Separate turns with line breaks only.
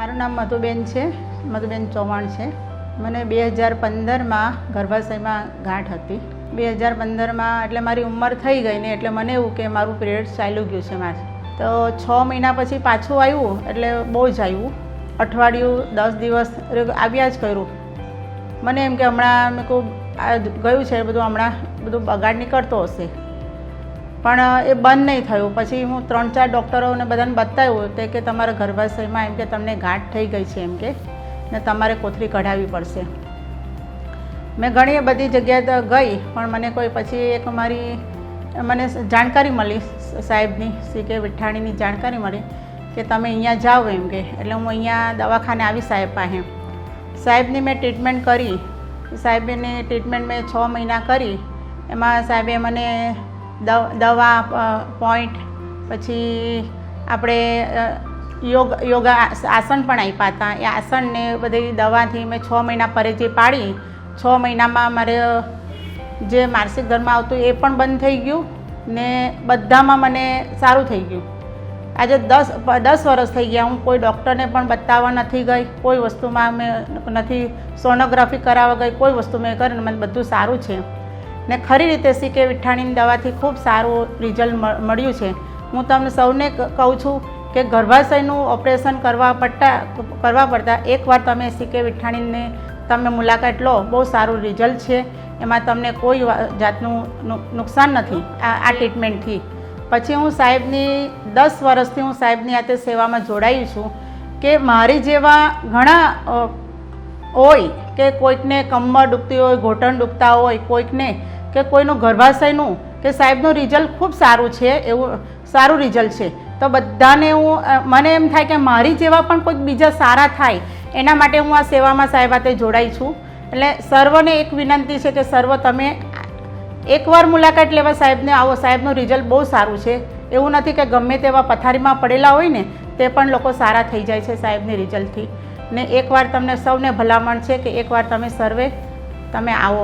મારું નામ મધુબેન છે. મધુબેન ચૌહાણ છે. મને બે હજાર પંદરમાં ગર્ભાશયમાં ગાંઠ હતી. બે હજાર પંદરમાં એટલે મારી ઉંમર થઈ ગઈ ને એટલે મને એવું કે મારું પિરિયડ ચાલ્યું ગયું છે મારે. તો છ મહિના પછી પાછું આવ્યું એટલે બહુ જ આવ્યું. અઠવાડિયું, દસ દિવસ આવ્યા જ કર્યું. મને એમ કે હમણાં મેં કહું ગયું છે, બધું હમણાં બધું બગાડ નીકળતો હશે. પણ એ બંધ નહીં થયું. પછી હું ત્રણ ચાર ડૉક્ટરોને બધાને બતાવ્યું તે કે તમારા ગર્ભાશયમાં એમ કે તમને ગાંઠ થઈ ગઈ છે એમ કે, ને તમારે કોથળી કઢાવવી પડશે. મેં ઘણી બધી જગ્યાએ ગઈ, પણ મને કોઈ પછી એક મારી, મને જાણકારી મળી. સાહેબની, સી કે વિઠ્ઠાણીની જાણકારી મળી કે તમે અહીંયા જાઓ એમ કે. એટલે હું અહીંયા દવાખાને આવી સાહેબ પાસે. સાહેબની મેં ટ્રીટમેન્ટ કરી. સાહેબની ટ્રીટમેન્ટ મેં છ મહિના કરી. એમાં સાહેબે મને દવ- પોઈન્ટ પછી આપણે યોગ, યોગા આસન પણ આપ્યા હતા. એ આસનને બધી દવાથી મેં છ મહિના પરેજી પાડી, છ મહિનામાં મારે જે માનસિક ધર્મ આવતું એ પણ બંધ થઈ ગયું ને બધામાં મને સારું થઈ ગયું. આજે દસ દસ વર્ષ થઈ ગયા. હું કોઈ ડૉક્ટરને પણ બતાવવા નથી ગઈ, કોઈ વસ્તુમાં મેં નથી સોનોગ્રાફી કરાવવા ગઈ, કોઈ વસ્તુ મેં કરીને મને બધું સારું છે. ને ખરી રીતે સી કે વિઠ્ઠાણીની દવાથી ખૂબ સારું રિઝલ્ટ મળ્યું છે. હું તમને સૌને કહું છું કે ગર્ભાશયનું ઓપરેશન કરવા પડતા, કરવા પડતાં એકવાર તમે સી કે વિઠ્ઠાણીને તમે મુલાકાત લો, બહુ સારું રિઝલ્ટ છે. એમાં તમને કોઈ જાતનું નુકસાન નથી આ આ ટ્રીટમેન્ટથી પછી હું સાહેબની, દસ વર્ષથી હું સાહેબની હાથે સેવામાં જોડાઈ છું કે મારી જેવા ઘણા હોય કે કોઈકને કમર દુખતી હોય, ઘોટણ દુખતા હોય, કોઈકને કે કોઈનું ગર્ભાશયનું, કે સાહેબનું રિઝલ્ટ ખૂબ સારું છે, એવું સારું રિઝલ્ટ છે. તો બધાને હું મને એમ થાય કે મારી જેવા પણ કોઈક બીજા સારા થાય, એના માટે હું આ સેવામાં સાહેબ સાથે જોડાઈ છું. એટલે સર્વને એક વિનંતી છે કે સર્વ તમે એકવાર મુલાકાત લેવા સાહેબને આવો. સાહેબનું રિઝલ્ટ બહુ સારું છે. એવું નથી કે ગમે તેવા પથારીમાં પડેલા હોય ને, તે પણ લોકો સારા થઈ જાય છે સાહેબની રિઝલ્ટથી. ને એકવાર તમને સૌને ભલામણ છે કે એકવાર તમે સર્વે, તમે આવો.